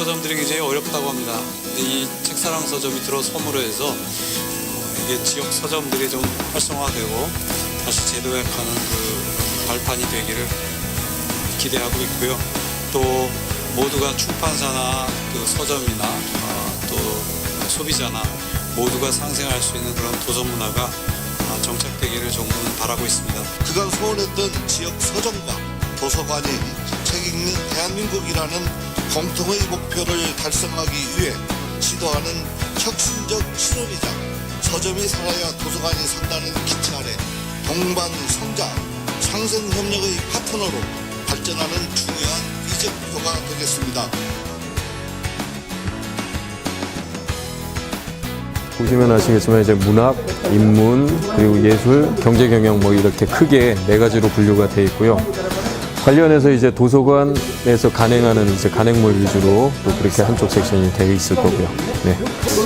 서점들이 굉장히 어렵다고 합니다. 근데 이 책사랑 서점이 들어섬으로 해서 어, 이게 지역 서점들이 좀 활성화되고 다시 재도약하는 그 발판이 되기를 기대하고 있고요. 또 모두가 출판사나 그 서점이나 어, 또 소비자나 모두가 상생할 수 있는 그런 도서 문화가 아, 정착되기를 정부는 바라고 있습니다. 그간 소원했던 지역 서점과 도서관이 책 읽는 대한민국이라는 공통의 목표를 달성하기 위해 시도하는 혁신적 실험이자 서점이 살아야 도서관이 산다는 기치 아래 동반 성장, 상생 협력의 파트너로 발전하는 중요한 이적표가 되겠습니다. 보시면 아시겠지만 이제 문학, 인문, 그리고 예술, 경제 경영 뭐 이렇게 크게 네 가지로 분류가 돼 있고요. 관련해서 이제 도서관에서 간행하는 이제 간행물 위주로 또 그렇게 한쪽 섹션이 되어 있을 거고요. 네.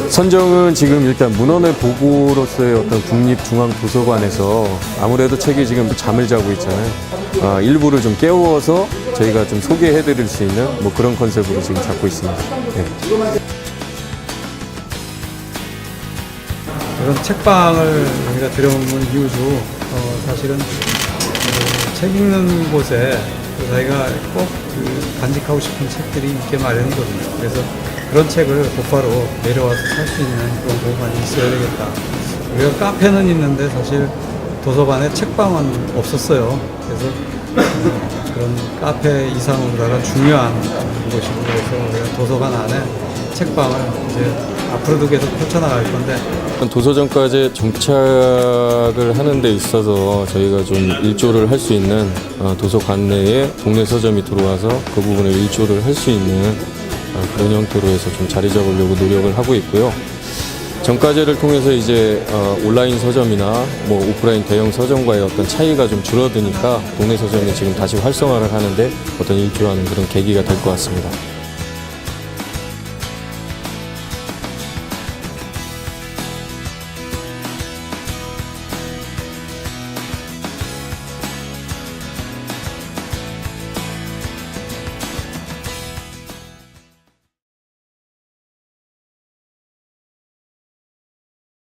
선정은 지금 일단 문헌의 보고로서의 어떤 국립중앙도서관에서 아무래도 책이 지금 잠을 자고 있잖아요. 아, 일부를 좀 깨워서 저희가 좀 소개해 드릴 수 있는 뭐 그런 컨셉으로 지금 잡고 있습니다. 네. 이런 책방을 우리가 들여온 이유도 어, 사실은 그, 책 읽는 곳에 그 저희가 꼭 그, 간직하고 싶은 책들이 있게 마련이거든요. 그래서 그런 책을 곧바로 내려와서 살 수 있는 그런 공간이 있어야 되겠다. 우리가 카페는 있는데 사실 도서관에 책방은 없었어요. 그래서 어, 그런 카페 이상으로다가 중요한 곳이고 그래서 우리가 도서관 안에 책방을 이제 앞으로도 계속 펼쳐나갈 건데 도서점까지 정착을 하는 데 있어서 저희가 좀 일조를 할 수 있는 어, 도서관 내에 동네 서점이 들어와서 그 부분을 일조를 할 수 있는 어, 그런 형태로 해서 좀 자리 잡으려고 노력을 하고 있고요. 정가제를 통해서 이제 어, 온라인 서점이나 뭐 오프라인 대형 서점과의 어떤 차이가 좀 줄어드니까 동네 서점이 지금 다시 활성화를 하는데 어떤 일조하는 그런 계기가 될 것 같습니다.